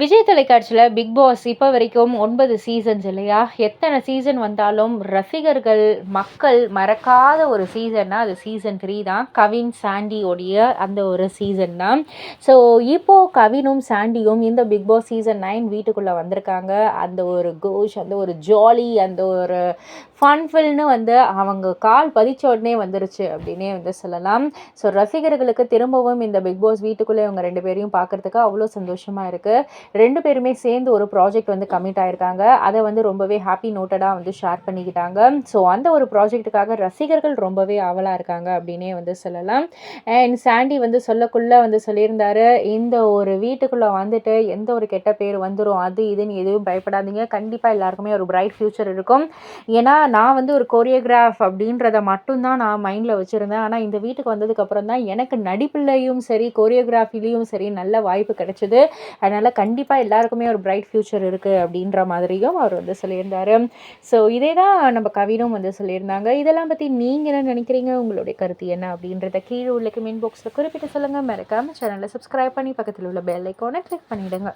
விஜய் தொலைக்காட்சியில் big pass இப்போ வரைக்கும் ஒன்பது சீசன்ஸ் இல்லையா? எத்தனை சீசன் வந்தாலும் ரசிகர்கள் மக்கள் மறக்காத ஒரு சீசன்னா அது சீசன் த்ரீ தான். கவின் சாண்டியோடைய அந்த ஒரு சீசன் தான். ஸோ இப்போது கவினும் சாண்டியும் இந்த பிக் பாஸ் சீசன் நைன் வீட்டுக்குள்ளே வந்திருக்காங்க. அந்த ஒரு கோஷ் அந்த ஒரு ஜாலி அந்த ஒரு ஃபன்ஃபில்னு வந்து அவங்க கால் பதிச்ச உடனே வந்துருச்சு அப்படின்னே வந்து சொல்லலாம். ஸோ ரசிகர்களுக்கு திரும்பவும் இந்த பிக் பாஸ் வீட்டுக்குள்ளே இவங்க ரெண்டு பேரையும் பார்க்குறதுக்கு அவ்வளோ சந்தோஷமாக இருக்குது ரெண்டு பேருமே சேர்ந்து ஒரு ப்ராஜெக்ட் வந்து கமிட் ஆயிருக்காங்க. அதை வந்து ரொம்பவே ஹாப்பி நோட்டடாக வந்து ஷேர் பண்ணிக்கிட்டாங்க. ஸோ அந்த ஒரு ப்ராஜெக்ட்டுக்காக ரசிகர்கள் ரொம்பவே ஆவலாக இருக்காங்க அப்படின்னே வந்து சொல்லலாம். அண்ட் சாண்டி வந்து சொல்லக்குள்ளே வந்து சொல்லியிருந்தாரு இந்த ஒரு வீட்டுக்குள்ளே வந்துட்டு எந்த ஒரு கெட்ட பேர் வந்துடும் அது இதுன்னு எதுவும் பயப்படாதீங்க. கண்டிப்பாக எல்லாருக்குமே ஒரு பிரைட் ஃப்யூச்சர் இருக்கும். ஏன்னா நான் வந்து ஒரு கொரியோகிராஃப் அப்படின்றத மட்டும்தான் நான் மைண்டில் வச்சுருந்தேன். ஆனால் இந்த வீட்டுக்கு வந்ததுக்கப்புறம் தான் எனக்கு நடிப்புலையும் சரி கொரியோகிராஃபிலையும் சரி நல்ல வாய்ப்பு கிடைச்சிது. அதனால் கண்டிப்பாக கண்டிப்பாக எல்லாருக்குமே ஒரு பிரைட் ஃப்யூச்சர் இருக்குது அப்படின்ற மாதிரியும் அவர் வந்து சொல்லியிருந்தார். ஸோ இதே தான் நம்ம கவினும் வந்து சொல்லியிருந்தாங்க. இதெல்லாம் பற்றி நீங்கள் என்ன நினைக்கிறீங்க? உங்களுடைய கருத்து என்ன அப்படின்றத கீழே உள்ள கமெண்ட் பாக்ஸில் குறிப்பிட்டு சொல்லுங்கள் மறக்காமல் சேனலை சப்ஸ்கிரைப் பண்ணி பக்கத்தில் உள்ள பெல் ஐக்கானை கிளிக் பண்ணிவிடுங்க